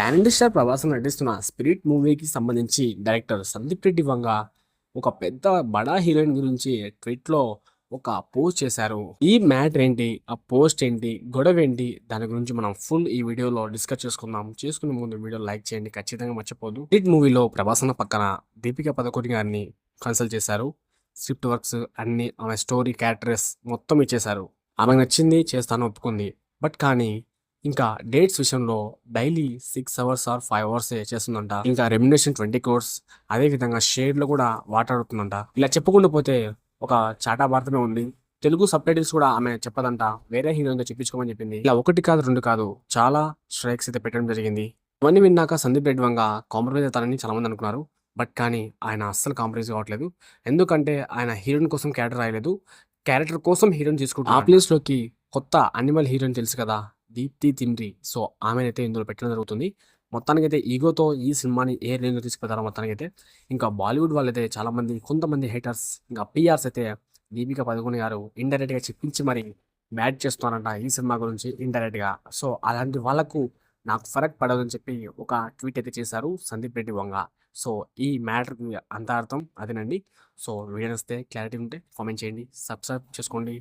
Pan India star ప్రభాసం నటిస్తున్న spirit మూవీకి సంబంధించి డైరెక్టర్ సందీప్ రెడ్డి వంగ ఒక పెద్ద బడా హీరోయిన్ గురించి ట్వీట్లో ఒక పోస్ట్ చేశారు. ఈ మ్యాటర్ ఏంటి? ఆ పోస్ట్ ఏంటి? గొడవ ఏంటి? దాని గురించి మనం ఫుల్ ఈ వీడియోలో డిస్కస్ చేసుకుందాం. చేసుకునే ముందు వీడియో లైక్ చేయండి. ఖచ్చితంగా మర్చిపోదు స్పిరిట్ మూవీలో ప్రభాసన పక్కన దీపిక పదకొండి గారిని కన్సల్ట్ చేశారు. స్క్రిప్ట్ వర్క్స్ అన్ని ఆమె స్టోరీ క్యారెక్టర్స్ మొత్తం ఇచ్చేశారు. ఆమెకు నచ్చింది చేస్తాను ఒప్పుకుంది. బట్ కానీ ఇంకా డేట్స్ విషయంలో daily six hours or five hours చేస్తుందంట. ఇంకా రెమ్యునేషన్ ట్వంటీ కోర్స్ అదే విధంగా షేడ్ కూడా వాటాడుతుందంట ఇలా చెప్పుకుంటూ పోతే ఒక చాటా భారతమే ఉంది. తెలుగు సబ్ టైటిల్స్ కూడా ఆమె చెప్పదంట. వేరే హీరోయిన్తో చెప్పించుకోమని చెప్పింది. ఇలా ఒకటి కాదు రెండు కాదు చాలా స్ట్రైక్స్ అయితే పెట్టడం జరిగింది. ఇవన్నీ విన్నాక సందీప్ రెడ్డి వంగ కాంప్రమైజ్ అవుతారని చాలామంది అనుకున్నారు. బట్ కానీ ఆయన అస్సలు కాంప్రమైజ్ కావట్లేదు. ఎందుకంటే ఆయన హీరోయిన్ కోసం క్యారెక్టర్ రాయలేదు. క్యారెక్టర్ కోసం హీరోయిన్ తీసుకుంటారు ఆ ప్లేస్లోకి కొత్త అనిమల్ హీరోయిన్ తెలుసు కదా దీప్తి తిండ్రి. సో ఆమెనైతే ఇందులో పెట్టడం జరుగుతుంది. మొత్తానికైతే ఈగోతో ఈ సినిమాని ఏ రేంజ్లో తీసుకెళ్తారో మొత్తానికైతే ఇంకా బాలీవుడ్ వాళ్ళైతే చాలామంది కొంతమంది హేటర్స్ ఇంకా పిఆర్స్ అయితే దీపిక పదుకొని గారు ఇండైరెక్ట్గా చెప్పించి మరి మ్యాడ్ చేస్తున్నారంట ఈ సినిమా గురించి ఇండైరెక్ట్గా. సో అలాంటి వాళ్ళకు నాకు ఫరక్ పడదని చెప్పి ఒక ట్వీట్ అయితే చేశారు సందీప్ రెడ్డి వంగ. సో ఈ మ్యాటర్కి అంత అర్థం అదేనండి. సో వీడియో వస్తే క్లారిటీ ఉంటే కామెంట్ చేయండి సబ్స్క్రైబ్ చేసుకోండి.